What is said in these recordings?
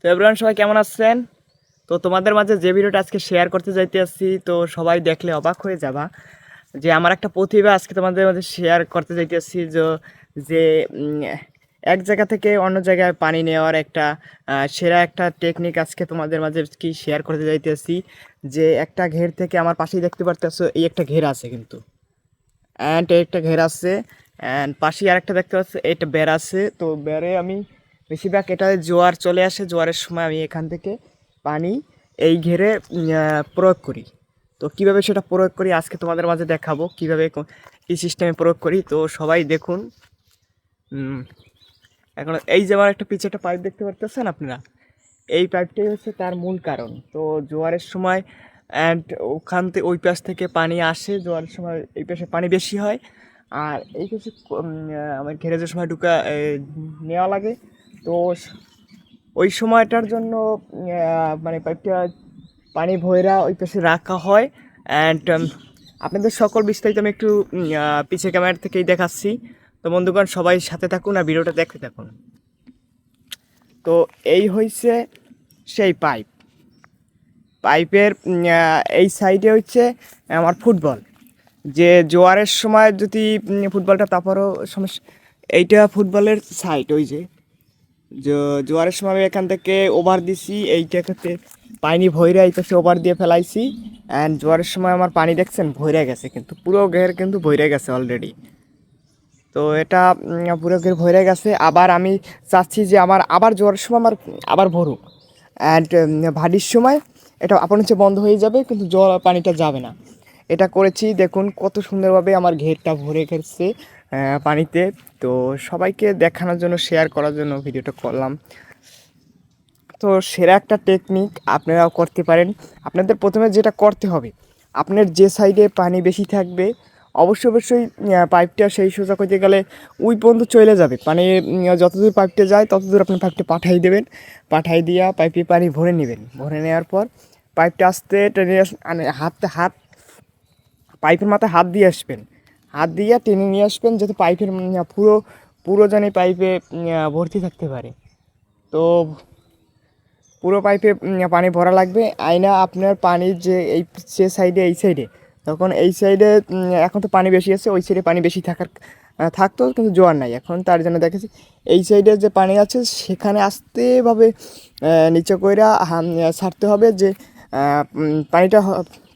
তো এভরিওয়ান, সবাই কেমন আছেন? তো তোমাদের মাঝে যে ভিডিওটা আজকে শেয়ার করতে যাইতে আসছি, তো সবাই দেখলে অবাক হয়ে যাবা যে আমার একটা প্রতিভা আজকে তোমাদের মাঝে শেয়ার করতে যাইতে আসছি যে এক জায়গা থেকে অন্য জায়গায় পানি নেওয়ার একটা সেরা একটা টেকনিক আজকে তোমাদের মাঝে কি শেয়ার করতে যাইতে আসছি যে একটা ঘের থেকে আমার পাশেই দেখতে পারতেছো, এই একটা ঘের আছে কিন্তু। অ্যান্ড একটা ঘের আছে অ্যান্ড পাশেই আরেকটা দেখতে পাচ্ছি, এটা বের আছে। তো বেড়ে আমি বেশিরভাগ এটা জোয়ার চলে আসে জোয়ারের সময় আমি এখান থেকে পানি এই ঘেরে প্রয়োগ করি। তো কীভাবে সেটা প্রয়োগ করি আজকে তোমাদের মাঝে দেখাবো কীভাবে কো- সিস্টেমে প্রয়োগ করি। তো সবাই দেখুন এখন এই যে আমার একটা পিছে একটা পাইপ দেখতে পারতেছেন আপনারা? এই পাইপটাই হচ্ছে তার মূল কারণ। তো জোয়ারের সময় অ্যান্ড ওখান থেকে ওই পাশ থেকে পানি আসে জোয়ারের সময় এই পাশে পানি বেশি হয়। আর এই পাশে ক- উম, আহ, আমার ঘেরে যে সময় ঢুকা নেওয়া লাগে তো ওই সময়টার জন্য মানে পাইপটা পানি ভৈরা ওই পাশে রাখা হয় অ্যান্ড আপনাদের সকল বিস্তারিত আমি একটু পিছে ক্যামেরা থেকেই দেখাচ্ছি। তো বন্ধুগণ, সবাই সাথে থাকুন আর ভিডিওটা দেখতে থাকুন। তো এই হয়েছে সেই পাইপ। পাইপের এই সাইডে হচ্ছে আমার ফুটবল। যে জোয়ারের সময় যদি ফুটবলটা তারপরও সমস্যা এইটা ফুটবলের সাইড, ওই যে জোয়ারের সময় আমি এখান থেকে ওভার দিছি এইটাকে পানি ভৈরা এই পাশে ওভার দিয়ে ফেলাইছি। অ্যান্ড জোয়ারের সময় আমার পানি দেখছেন ভৈরা গেছে কিন্তু, পুরো ঘের কিন্তু ভৈরা গেছে অলরেডি তো এটা পুরো ঘের ভরে গেছে। আবার আমি চাচ্ছি যে আমার, আবার জোয়ারের সময় আমার, আবার ভরুক। অ্যান্ড ভাটির সময় এটা আপন হচ্ছে বন্ধ হয়ে যাবে, কিন্তু জল পানিটা যাবে না। এটা করেছি, দেখুন কত সুন্দরভাবে আমার ঘেরটা ভরে গেছে। পানিতে। তো সবাইকে দেখানোর জন্য শেয়ার করার জন্য ভিডিওটা করলাম। তো সেরা একটা টেকনিক আপনারাও করতে পারেন। আপনাদের প্রথমে যেটা করতে হবে, আপনার যে সাইডে পানি বেশি থাকবে, অবশ্যই অবশ্যই পাইপটা সেই সোজা করতে গেলে ওই পর্যন্ত চলে যাবে। পানি যতদূর পাইপটা যায়, ততদূর আপনি পাইপটা পাঠাই দেবেন। পাঠাই দিয়া পাইপে পানি ভরে নেবেন। ভরে নেওয়ার পর পাইপটা আসতে টেনে মানে হাতে হাত পাইপের মাথায় হাত দিয়ে আসবেন। হাত দিয়ে টেনে নিয়ে আসবেন যাতে পাইপের পুরো পুরো জানি পাইপে ভর্তি থাকতে পারে। তো পুরো পাইপে পানি ভরা লাগবে। আয়না আপনার পানির যে এই, সে সাইডে, এই সাইডে। তখন এই সাইডে এখন তো পানি বেশি আছে, ওই সাইডে পানি বেশি থাকার থাকতো, কিন্তু জোয়ার নাই। এখন তার জন্য দেখেছি, এই সাইডে যে পানি আছে, সেখানে আস্তেভাবে নিচে কইরা ছাড়তে হবে যে পানিটা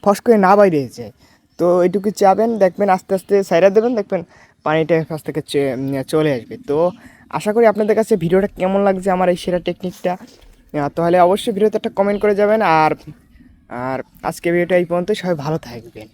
ফস করে না বাইরে যায়। তো এটুকু চাবেন, দেখবেন আস্তে আস্তে সাইরা দেবেন, দেখবেন পানিটা কাছ থেকে চলে আসবে। তো আশা করি আপনাদের কাছে ভিডিওটা কেমন লাগছে, আমার এই সেরা টেকনিকটা তাহলে অবশ্যই ভিডিওতে একটা কমেন্ট করে যাবেন। আর আর আজকে ভিডিওটা এই পর্যন্ত সবাই ভালো থাকবেন।